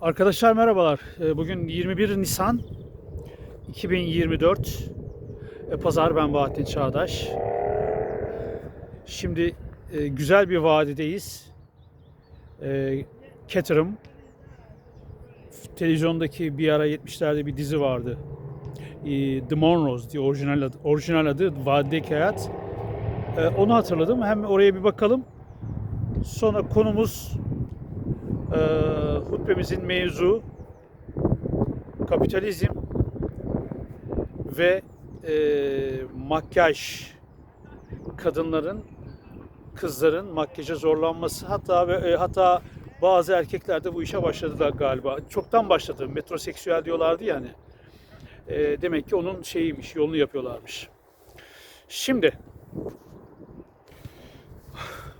Arkadaşlar merhabalar. Ee, Bugün 21 Nisan 2024. Ee, Pazar ben Bahattin Çağdaş. Şimdi e, güzel bir vadideyiz. Ee, Caterham. Televizyondaki bir ara 70'lerde bir dizi vardı. Ee, The Monroes diye orijinal adı, orijinal adı Vadideki Hayat. Ee, Onu hatırladım. Hem oraya bir bakalım. Sonra konumuz e, hutbemizin mevzu kapitalizm ve e, makyaj kadınların kızların makyaja zorlanması hatta ve e, hatta bazı erkekler de bu işe başladılar galiba. Çoktan başladı. Metroseksüel diyorlardı yani. E, demek ki onun şeyiymiş, yolunu yapıyorlarmış. Şimdi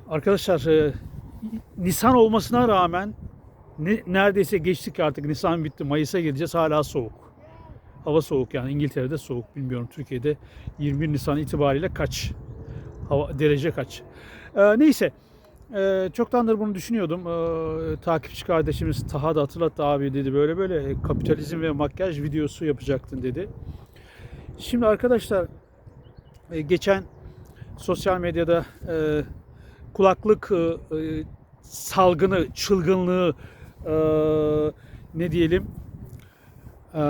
arkadaşlar e, Nisan olmasına rağmen ne, neredeyse geçtik artık. Nisan bitti. Mayıs'a gireceğiz. Hala soğuk. Hava soğuk yani İngiltere'de soğuk. Bilmiyorum Türkiye'de 21 Nisan itibariyle kaç? Hava derece kaç? Ee, neyse. Ee, çoktandır bunu düşünüyordum. Ee, takipçi kardeşimiz Taha da hatırlattı abi dedi böyle böyle e, kapitalizm ve makyaj videosu yapacaktın dedi. Şimdi arkadaşlar e, geçen sosyal medyada e, kulaklık e, e, salgını, çılgınlığı e, ne diyelim e,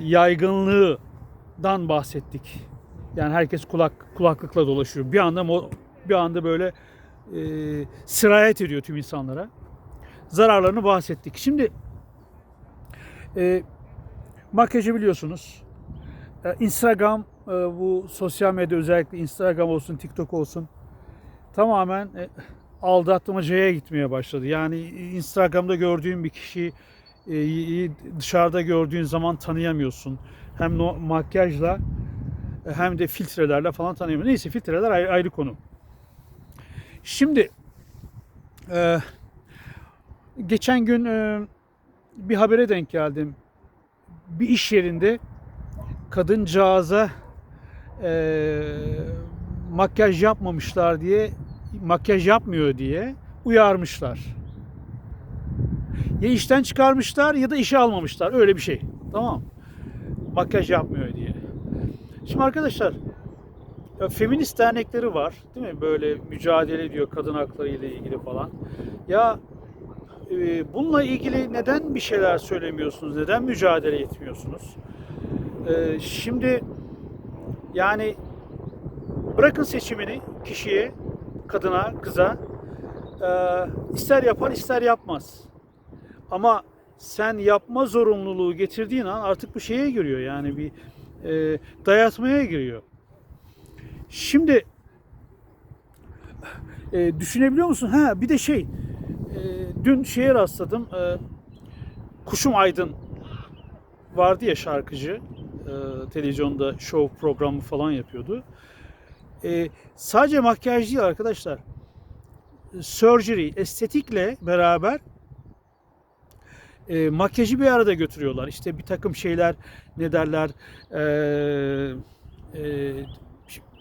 yaygınlığından bahsettik. Yani herkes kulak kulaklıkla dolaşıyor. Bir anda bir anda böyle e, sirayet ediyor tüm insanlara. Zararlarını bahsettik. Şimdi e, makyajı biliyorsunuz. E, Instagram e, bu sosyal medya özellikle Instagram olsun, TikTok olsun tamamen e, aldatmacaya gitmeye başladı. Yani Instagram'da gördüğün bir kişiyi e, dışarıda gördüğün zaman tanıyamıyorsun. Hem no, makyajla hem de filtrelerle falan tanıyamıyorsun. Neyse filtreler ayrı, ayrı konu. Şimdi e, geçen gün e, bir habere denk geldim. Bir iş yerinde kadıncağıza e, makyaj yapmamışlar diye makyaj yapmıyor diye uyarmışlar. Ya işten çıkarmışlar ya da işe almamışlar. Öyle bir şey. Tamam. Makyaj yapmıyor diye. Şimdi arkadaşlar ya feminist dernekleri var. Değil mi? Böyle mücadele ediyor kadın hakları ile ilgili falan. Ya e, bununla ilgili neden bir şeyler söylemiyorsunuz? Neden mücadele etmiyorsunuz? E, şimdi yani bırakın seçimini kişiye kadına, kıza e, ister yapar ister yapmaz. Ama sen yapma zorunluluğu getirdiğin an artık bu şeye giriyor yani bir e, dayatmaya giriyor. Şimdi e, düşünebiliyor musun? Ha bir de şey e, dün şeye rastladım. E, Kuşum Aydın vardı ya şarkıcı. E, televizyonda show programı falan yapıyordu. E, sadece makyaj değil arkadaşlar. Surgery, estetikle beraber e, makyajı bir arada götürüyorlar. İşte bir takım şeyler ne derler e, e,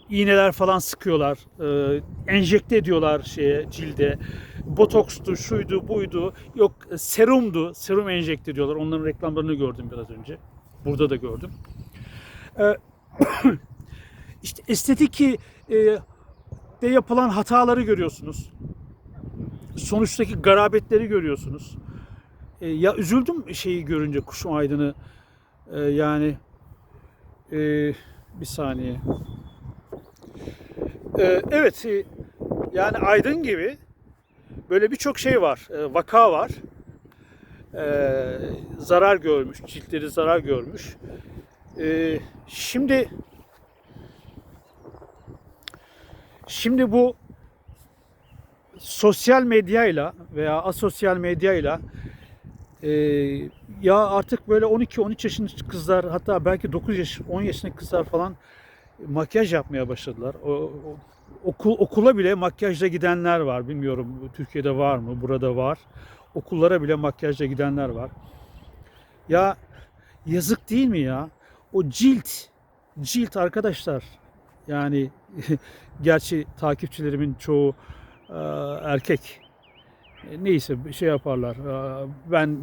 iğneler falan sıkıyorlar. E, enjekte ediyorlar şeye cilde. Botokstu, şuydu, buydu. Yok serumdu. Serum enjekte ediyorlar. Onların reklamlarını gördüm biraz önce. Burada da gördüm. E, işte estetik e, de yapılan hataları görüyorsunuz. Sonuçtaki garabetleri görüyorsunuz. E, ya üzüldüm şeyi görünce Kuşum Aydın'ı. E, yani bir saniye. Evet yani Aydın gibi böyle birçok şey var. Vaka var. Zarar görmüş. Ciltleri zarar görmüş. Şimdi Şimdi bu sosyal medyayla veya asosyal medyayla e, ya artık böyle 12-13 yaşındaki kızlar hatta belki 9 yaş 10 yaşındaki kızlar falan makyaj yapmaya başladılar. O, o- okul okula bile makyajla gidenler var. Bilmiyorum Türkiye'de var mı? Burada var. Okullara bile makyajla gidenler var. Ya yazık değil mi ya? O cilt cilt arkadaşlar yani gerçi takipçilerimin çoğu e, erkek. E, Neyse şey yaparlar. E, Ben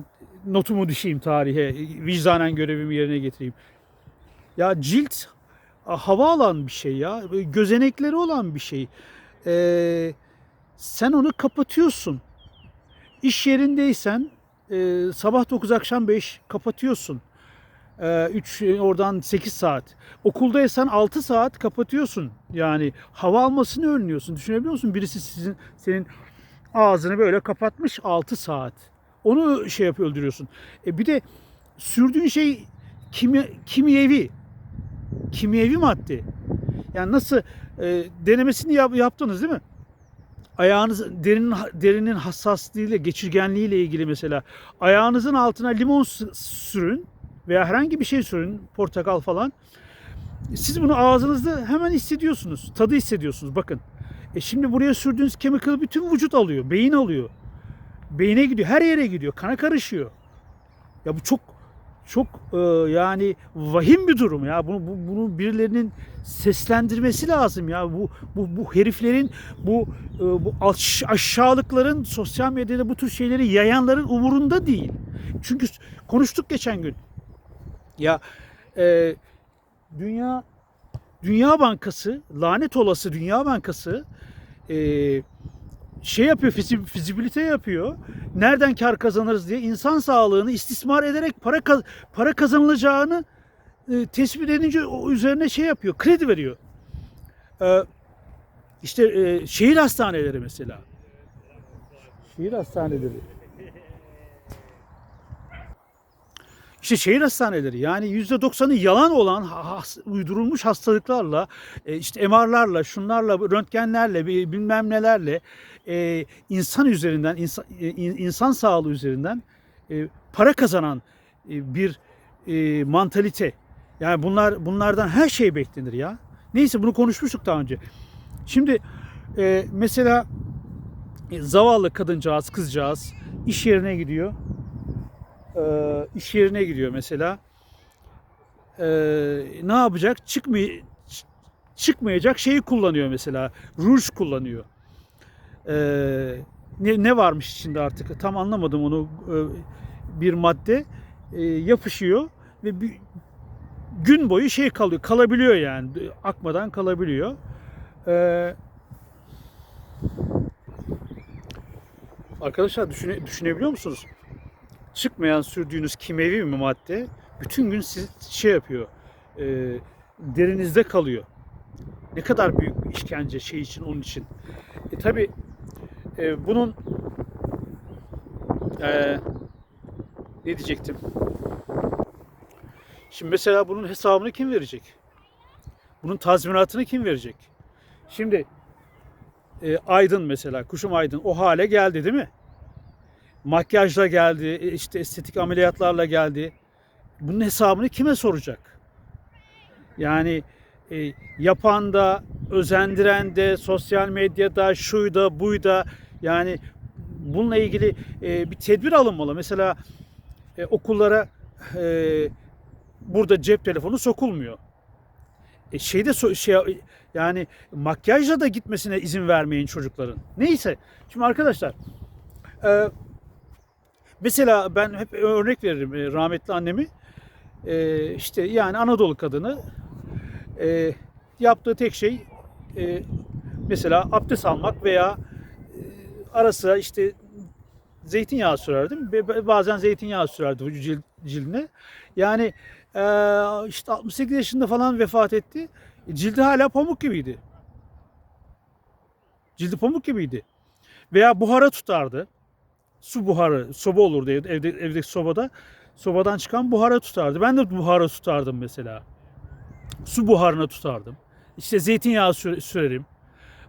notumu düşeyim tarihe, vicdanen görevimi yerine getireyim. Ya cilt hava alan bir şey ya, Böyle gözenekleri olan bir şey. Ee, sen onu kapatıyorsun. İş yerindeysen e, sabah 9 akşam 5 kapatıyorsun. 3 oradan 8 saat. Okuldaysan 6 saat kapatıyorsun. Yani hava almasını önlüyorsun. Düşünebiliyor musun? Birisi sizin senin ağzını böyle kapatmış 6 saat. Onu şey yapıyor öldürüyorsun. E bir de sürdüğün şey kimya, kimyevi. Kimyevi madde. Yani nasıl e, denemesini yap, yaptınız değil mi? Ayağınız derinin derinin hassaslığıyla, geçirgenliğiyle ilgili mesela ayağınızın altına limon sürün veya herhangi bir şey sürün, portakal falan. Siz bunu ağzınızda hemen hissediyorsunuz. Tadı hissediyorsunuz. Bakın. E şimdi buraya sürdüğünüz chemical bütün vücut alıyor. Beyin alıyor. Beyine gidiyor. Her yere gidiyor. Kana karışıyor. Ya bu çok çok e, yani vahim bir durum ya. Bunu bu, bunu birilerinin seslendirmesi lazım ya. Bu bu bu heriflerin bu e, bu aş- aşağılıkların sosyal medyada bu tür şeyleri yayanların umurunda değil. Çünkü konuştuk geçen gün. Ya e, dünya Dünya Bankası lanet olası Dünya Bankası e, şey yapıyor fizi- fizibilite yapıyor. Nereden kar kazanırız diye insan sağlığını istismar ederek para para kazanılacağını e, tespit edince o üzerine şey yapıyor. Kredi veriyor. E, işte e, şehir hastaneleri mesela. Şehir hastaneleri. İşte şehir hastaneleri yani %90'ı yalan olan uydurulmuş hastalıklarla e, işte MR'larla şunlarla röntgenlerle bi- bilmem nelerle e, insan üzerinden insan, e, in- insan sağlığı üzerinden para kazanan bir mantalite. Yani bunlar bunlardan her şey beklenir ya. Neyse bunu konuşmuştuk daha önce. Şimdi e, mesela e, zavallı kadıncağız, kızcağız iş yerine gidiyor e, iş yerine gidiyor mesela. E, ne yapacak? Çıkmay çıkmayacak şeyi kullanıyor mesela. Ruj kullanıyor. E, ne, ne varmış içinde artık? Tam anlamadım onu. E, bir madde e, yapışıyor ve bir, gün boyu şey kalıyor. Kalabiliyor yani. Akmadan kalabiliyor. E, arkadaşlar düşüne, düşünebiliyor musunuz? Çıkmayan sürdüğünüz kimyevi bir madde bütün gün sizi şey yapıyor. E, derinizde kalıyor. Ne kadar büyük bir işkence şey için onun için. E tabi e, bunun e, ne diyecektim? Şimdi mesela bunun hesabını kim verecek? Bunun tazminatını kim verecek? Şimdi e, Aydın mesela, kuşum Aydın o hale geldi değil mi? Makyajla geldi, e, işte estetik ameliyatlarla geldi. Bunun hesabını kime soracak? Yani e, yapan da, özendiren de, sosyal medyada, şuyda, buyda yani bununla ilgili e, bir tedbir alınmalı. Mesela e, okullara e, burada cep telefonu sokulmuyor. E, şeyde şey yani makyajla da gitmesine izin vermeyin çocukların. Neyse. Şimdi arkadaşlar e, Mesela ben hep örnek veririm e, rahmetli annemi. E, işte yani Anadolu kadını e, yaptığı tek şey e, mesela abdest almak veya e, ara işte zeytinyağı sürerdim. Bazen zeytinyağı sürerdi cild, cildine. Yani e, işte 68 yaşında falan vefat etti. Cildi hala pamuk gibiydi. Cildi pamuk gibiydi. Veya buhara tutardı su buharı, soba olurdu evde, evde evdeki sobada. Sobadan çıkan buhara tutardı. Ben de buhara tutardım mesela. Su buharına tutardım. İşte zeytinyağı süre, sürerim.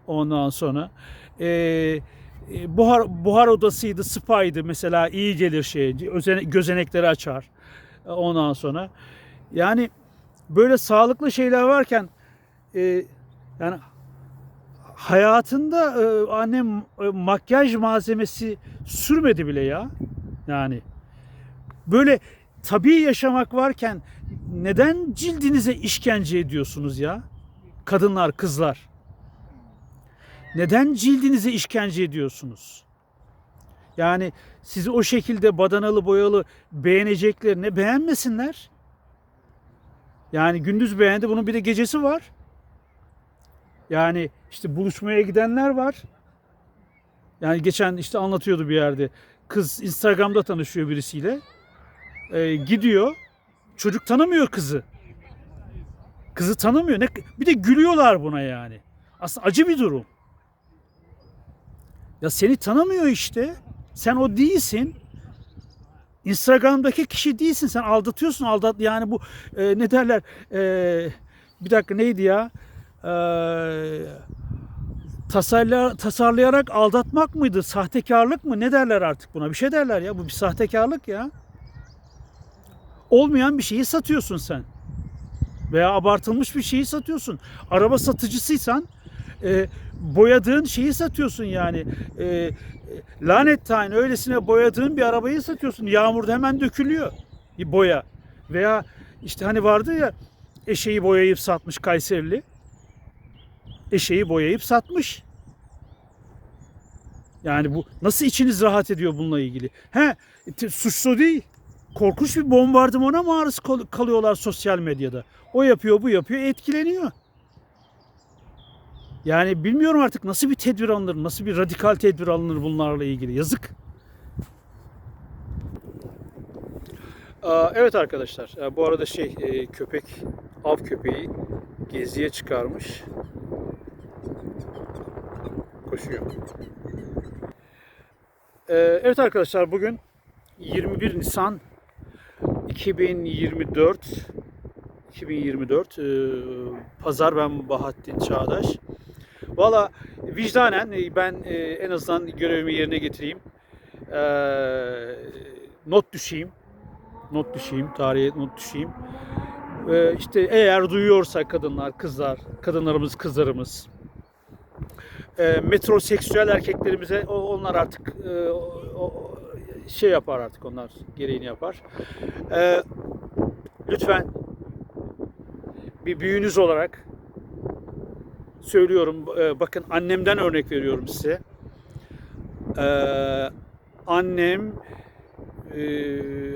Ondan sonra e, buhar buhar odasıydı, spaydı mesela iyi gelir şey. Özene, gözenekleri açar. Ondan sonra yani böyle sağlıklı şeyler varken e, yani hayatında e, annem e, makyaj malzemesi sürmedi bile ya. Yani böyle tabii yaşamak varken neden cildinize işkence ediyorsunuz ya? Kadınlar, kızlar. Neden cildinize işkence ediyorsunuz? Yani sizi o şekilde badanalı boyalı beğeneceklerine beğenmesinler. Yani gündüz beğendi bunun bir de gecesi var. Yani işte buluşmaya gidenler var. Yani geçen işte anlatıyordu bir yerde. Kız Instagram'da tanışıyor birisiyle. Ee, gidiyor. Çocuk tanımıyor kızı. Kızı tanımıyor. Ne, bir de gülüyorlar buna yani. Aslında acı bir durum. Ya seni tanımıyor işte. Sen o değilsin. Instagram'daki kişi değilsin. Sen aldatıyorsun. Aldat yani bu e, ne derler? E, bir dakika neydi ya? E, tasarla, tasarlayarak aldatmak mıydı? Sahtekarlık mı? Ne derler artık buna? Bir şey derler ya. Bu bir sahtekarlık ya. Olmayan bir şeyi satıyorsun sen. Veya abartılmış bir şeyi satıyorsun. Araba satıcısıysan e, boyadığın şeyi satıyorsun yani. E, e, lanet tayin öylesine boyadığın bir arabayı satıyorsun. Yağmurda hemen dökülüyor boya. Veya işte hani vardı ya eşeği boyayıp satmış Kayserili. Eşeği boyayıp satmış. Yani bu nasıl içiniz rahat ediyor bununla ilgili? He, suçlu değil. Korkunç bir bombardımana maruz kal- kalıyorlar sosyal medyada. O yapıyor, bu yapıyor, etkileniyor. Yani bilmiyorum artık nasıl bir tedbir alınır, nasıl bir radikal tedbir alınır bunlarla ilgili. Yazık. Evet arkadaşlar, bu arada şey e, köpek, av köpeği geziye çıkarmış. Koşuyor. Ee, Evet arkadaşlar bugün 21 Nisan 2024 2024 e, Pazar ben Bahattin Çağdaş. Valla vicdanen e, ben en azından görevimi yerine getireyim. E, not düşeyim. Not düşeyim. Tarihe not düşeyim. E, işte eğer duyuyorsa kadınlar, kızlar, kadınlarımız, kızlarımız e, metroseksüel erkeklerimize onlar artık e, o- şey yapar artık onlar gereğini yapar. E, lütfen bir büyüğünüz olarak söylüyorum. e, bakın annemden örnek veriyorum size. E, annem e,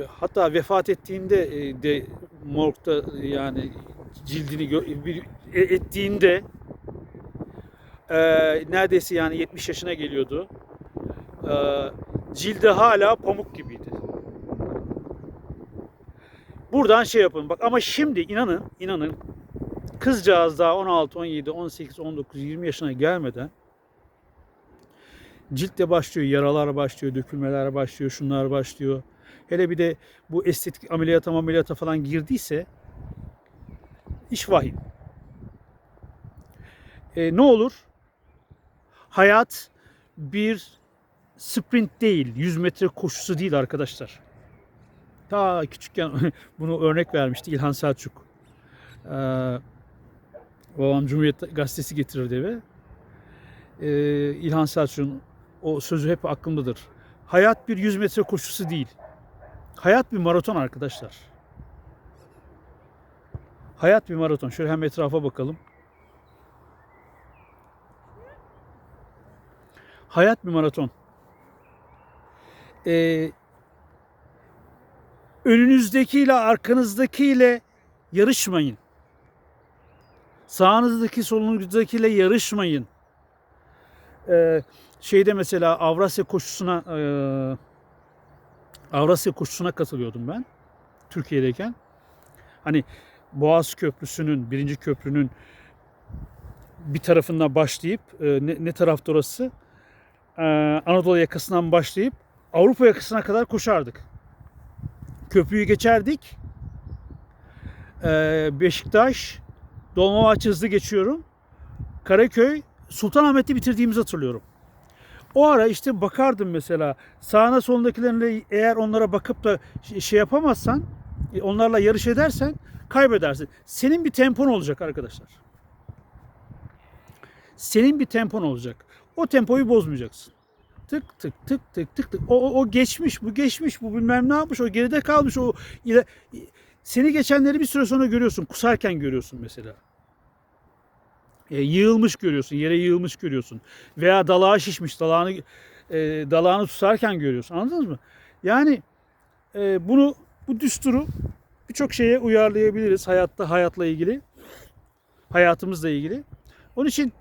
hatta vefat ettiğinde e, de morgda yani cildini bir- e- ettiğinde e, neredeyse yani 70 yaşına geliyordu. E, cildi hala pamuk gibiydi. Buradan şey yapın bak ama şimdi inanın inanın kızcağız daha 16, 17, 18, 19, 20 yaşına gelmeden ciltte başlıyor, yaralar başlıyor, dökülmeler başlıyor, şunlar başlıyor. Hele bir de bu estetik ameliyata ameliyata falan girdiyse iş vahim. E, ne olur? Hayat bir sprint değil, 100 metre koşusu değil arkadaşlar. Ta küçükken bunu örnek vermişti İlhan Selçuk. Ee, babam Cumhuriyet Gazetesi getirirdi eve. Ee, İlhan Selçuk'un o sözü hep aklımdadır. Hayat bir 100 metre koşusu değil. Hayat bir maraton arkadaşlar. Hayat bir maraton. Şöyle hem etrafa bakalım. Hayat bir maraton. Ee, önünüzdekiyle arkanızdakiyle yarışmayın. Sağınızdaki solunuzdakiyle yarışmayın. Ee, şeyde mesela Avrasya koşusuna e, Avrasya koşusuna katılıyordum ben Türkiye'deyken. Hani Boğaz Köprüsü'nün birinci köprünün bir tarafından başlayıp e, ne, ne tarafta orası? Ee, Anadolu yakasından başlayıp Avrupa yakasına kadar koşardık. Köprüyü geçerdik. Ee, Beşiktaş, Dolmabahçe hızlı geçiyorum. Karaköy, Sultanahmet'te bitirdiğimizi hatırlıyorum. O ara işte bakardım mesela sağına solundakilerine eğer onlara bakıp da şey yapamazsan, e, onlarla yarış edersen kaybedersin. Senin bir tempon olacak arkadaşlar. Senin bir tempon olacak. O tempoyu bozmayacaksın. Tık tık tık tık tık tık. O, o, o geçmiş, bu geçmiş, bu bilmem ne yapmış, o geride kalmış, o ile, seni geçenleri bir süre sonra görüyorsun. Kusarken görüyorsun mesela. E, yığılmış görüyorsun, yere yığılmış görüyorsun. Veya dalağa şişmiş, dalağını e, dalağını tutarken görüyorsun. Anladınız mı? Yani e, bunu bu düsturu birçok şeye uyarlayabiliriz hayatta hayatla ilgili. Hayatımızla ilgili. Onun için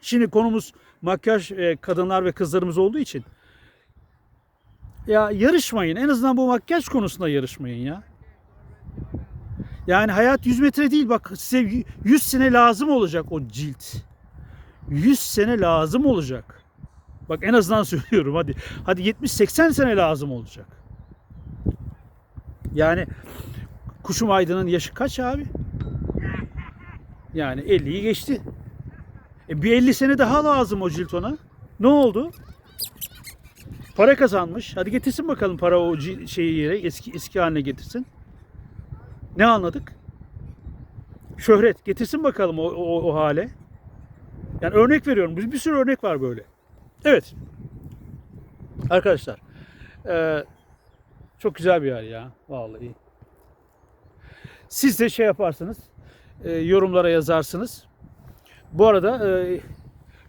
şimdi konumuz makyaj e, kadınlar ve kızlarımız olduğu için ya yarışmayın. En azından bu makyaj konusunda yarışmayın ya. Yani hayat 100 metre değil bak size 100 sene lazım olacak o cilt. 100 sene lazım olacak. Bak en azından söylüyorum hadi. Hadi 70-80 sene lazım olacak. Yani Kuşum Aydın'ın yaşı kaç abi? Yani 50'yi geçti. E bir 50 sene daha lazım o cilt ona. Ne oldu? Para kazanmış. Hadi getirsin bakalım para o şeyi yere eski eski haline getirsin. Ne anladık? Şöhret getirsin bakalım o, o, o hale. Yani örnek veriyorum. Bir, bir sürü örnek var böyle. Evet. Arkadaşlar. eee, çok güzel bir yer ya. Vallahi. Siz de şey yaparsınız. eee, yorumlara yazarsınız. Bu arada eee,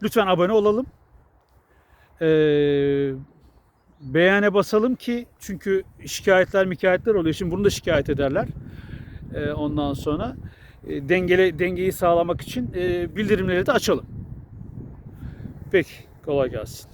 lütfen abone olalım. Eee beğene basalım ki çünkü şikayetler mikayetler oluyor. Şimdi bunu da şikayet ederler. Eee, ondan sonra e, dengele dengeyi sağlamak için e, bildirimleri de açalım. Peki kolay gelsin.